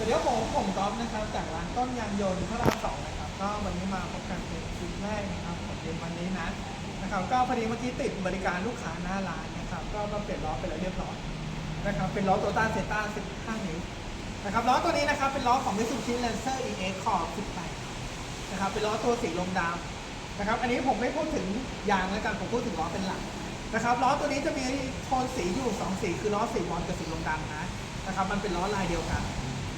วัสดีครับผมผมก๊อฟนะครับ จากร้านต้นยางยนต์พระรามสองนะครับ ก็วันนี้มาพบกันเป็นคลิปแรกนะครับของเย็นวันนี้นะนะครับก็พอดีเมื่อกี้ติดบริการลูกค้าหน้าร้านนะครับก็มาเปลี่ยนล้อไปแล้วเรียบร้อยนะครับเป็นล้อโตต้าเซต้า15 นิ้วนะครับล้อตัวนี้นะครับเป็นล้อของ Mitsubishi Lancer EX ขอบ18นะครับเป็นล้อตัวสีลมดำนะครับอันนี้ผมไม่พูดถึงยางแล้วกันผมพูดถึงล้อเป็นหลักนะครับล้อตัวนี้จะมีโทนสีอยู่สองสีคือล้อสีบอลกับสีลมดำนะนะครับมันเป็นล้อลายเดียวกัน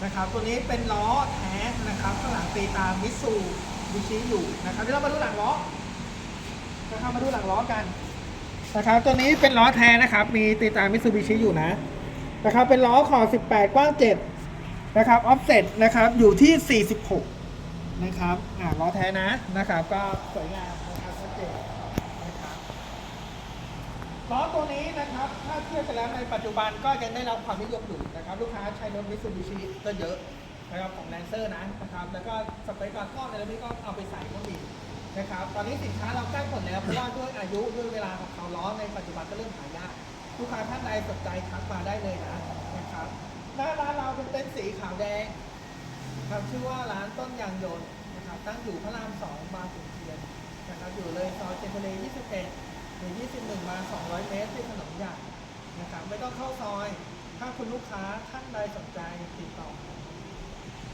นะครับ ตัวนี้เป็นล้อแท้นะครับข้างหลังตีตามมิสูบิชิอยู่นะครับเดี๋ยวเรามาดูหลังล้อนะครับมาดูหลังล้อกันนะครับ ตัวนี้เป็นล้อแท้นะครับ มีตีตามมิสูบิชิอยู่นะนะครับ เป็นล้อขอบ18 กว้าง 7 นะครับออฟเซ็ตนะครับอยู่ที่ 46 นะครับอ่าล้อแท้นะนะครับ ก็สวยงามนะครับชัดเจน ล้อตัวนี้นะครับ ถ้าเทียบกันแล้วในปัจจุบันก็ยังได้รับความนิยมอยู่นะครับ ลูกค้าใช้รถมิ t ซูบิชิก็เยอะนะครับของแลนเซอร์นะนะครับ แล้วก็สเปคการก้อนในรถนี้ก็เอาไปใส่ก็มีนะครับ ตอนนี้สินค้าเราใกล้หมดแล้วเพราะว่าด้วยอายุด้วยเวลาของเขาล้อในปัจจุบันก็เริ่มหายากลูกค้าท่านใดสนใจทักมาได้เลยนะนะครับหน้าร้านเราเป็นเต็นท์สีขาวแดงครับชื่อว่าร้านต้นยางยนต์นะครับตั้งอยู่พระรามสองบางขุนเทียนนะครับอยู่เลยซอยเจนเทเล21 หรือ21 มา 200 เมตร ที่ถนนะครับไม่ต้องเข้าซอย ถ้าคุณลูกค้าท่านใดสนใจติดต่อ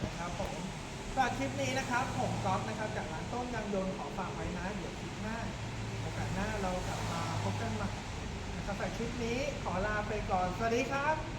นะครับผมสำหรับคลิปนี้นะครับ ผมก๊อฟนะครับ จากร้านต้นยางยนต์ขอฝากไว้นะ เดี๋ยวคลิปหน้าโอกาสหน้าเรากลับมาพบกันใหม่นะครับสำหรับคลิปนี้ขอลาไปก่อน สวัสดีครับ